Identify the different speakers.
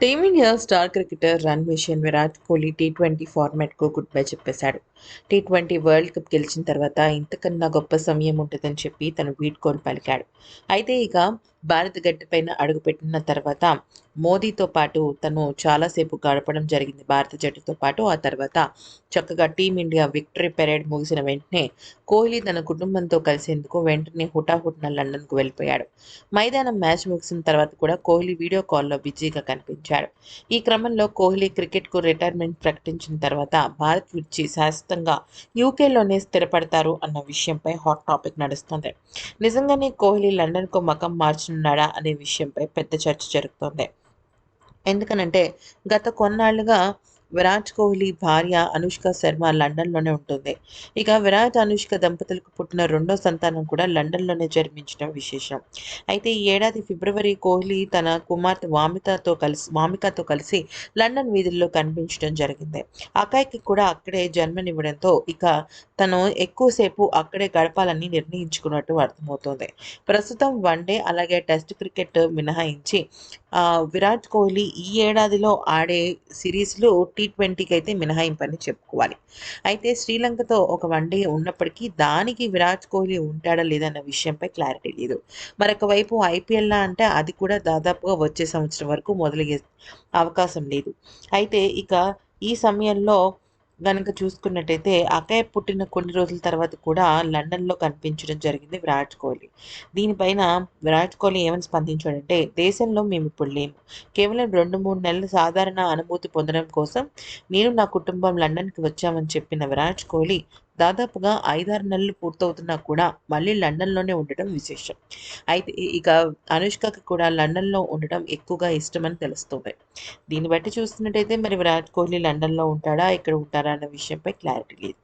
Speaker 1: Team India star cricketer run machine Virat Kohli T twenty ఫార్మాట్కు good bye చెప్పేశాడు. T twenty World Cup గెలిచిన తర్వాత ఇంతకన్నా గొప్ప సమయం ఉంటుందని చెప్పి తను వీడ్కోలు పలికాడు. అయితే ఇక భారత గడ్డపైన అడుగుపెట్టిన తర్వాత మోదీతో పాటు తను చాలాసేపు గడపడం జరిగింది భారత జట్టుతో పాటు. ఆ తర్వాత చక్కగా టీమిండియా విక్టరీ పెరేడ్ ముగిసిన వెంటనే కోహ్లీ తన కుటుంబంతో కలిసేందుకు వెంటనే హుటాహుటిన లండన్కు వెళ్ళిపోయాడు. మైదానం మ్యాచ్ ముగిసిన తర్వాత కూడా కోహ్లీ వీడియో కాల్లో బిజీగా కనిపించాడు. ఈ క్రమంలో కోహ్లీ క్రికెట్కు రిటైర్మెంట్ ప్రకటించిన తర్వాత భారత్ విడిచి వ్యాప్తంగా యూకేలోనే స్థిరపడతారు అన్న విషయంపై హాట్ టాపిక్ నడుస్తుంది. నిజంగానే కోహ్లీ లండన్కు మకం మార్చనున్నాడా అనే విషయంపై పెద్ద చర్చ జరుగుతోంది. ఎందుకనంటే గత కొన్నాళ్ళుగా విరాట్ కోహ్లీ భార్య అనుష్క శర్మ లండన్లోనే ఉంటుంది. ఇక విరాట్ అనుష్క దంపతులకు పుట్టిన రెండో సంతానం కూడా లండన్లోనే జన్మించడం విశేషం. అయితే ఈ ఏడాది ఫిబ్రవరి కోహ్లీ తన కుమార్తె వామికతో కలిసి వామికతో కలిసి లండన్ వీధుల్లో కనిపించడం జరిగింది. అకాయ్కి కూడా అక్కడే జన్మనివ్వడంతో ఇక తను ఎక్కువసేపు అక్కడే గడపాలని నిర్ణయించుకున్నట్టు అర్థమవుతోంది. ప్రస్తుతం వన్డే అలాగే టెస్ట్ క్రికెట్ మినహాయించి విరాట్ కోహ్లీ ఈ ఏడాదిలో ఆడే సిరీస్లో టీ ట్వంటీకి అయితే మినహాయింపు అని చెప్పుకోవాలి. అయితే శ్రీలంకతో ఒక వన్డే ఉన్నప్పటికీ దానికి విరాట్ కోహ్లీ ఉంటాడా లేదన్న విషయంపై క్లారిటీ లేదు. మరొక వైపు ఐపీఎల్లా అంటే అది కూడా దాదాపుగా వచ్చే సంవత్సరం వరకు మొదలయ్యే అవకాశం లేదు. అయితే ఇక ఈ సమయంలో గనుక చూసుకున్నట్టయితే అక్కయ్య పుట్టిన కొన్ని రోజుల తర్వాత కూడా లండన్లో కనిపించడం జరిగింది విరాట్ కోహ్లీ. దీనిపైన విరాట్ కోహ్లీ ఏమని స్పందించాడంటే దేశంలో మేము ఇప్పుడు లేము. కేవలం రెండు మూడు నెలల సాధారణ అనుభూతి పొందడం కోసం నేను నా కుటుంబం లండన్కి వచ్చామని చెప్పిన విరాట్ కోహ్లీ దాదాపుగా ఐదారు నెలలు పూర్తవుతున్నా కూడా మళ్ళీ లండన్లోనే ఉండటం విశేషం. అయితే ఇక అనుష్కకి కూడా లండన్లో ఉండటం ఎక్కువగా ఇష్టమని తెలుస్తుంది. దీన్ని బట్టి చూస్తున్నట్టయితే మరి విరాట్ కోహ్లీ లండన్లో ఉంటాడా ఇక్కడ ఉంటారా అన్న విషయంపై క్లారిటీ లేదు.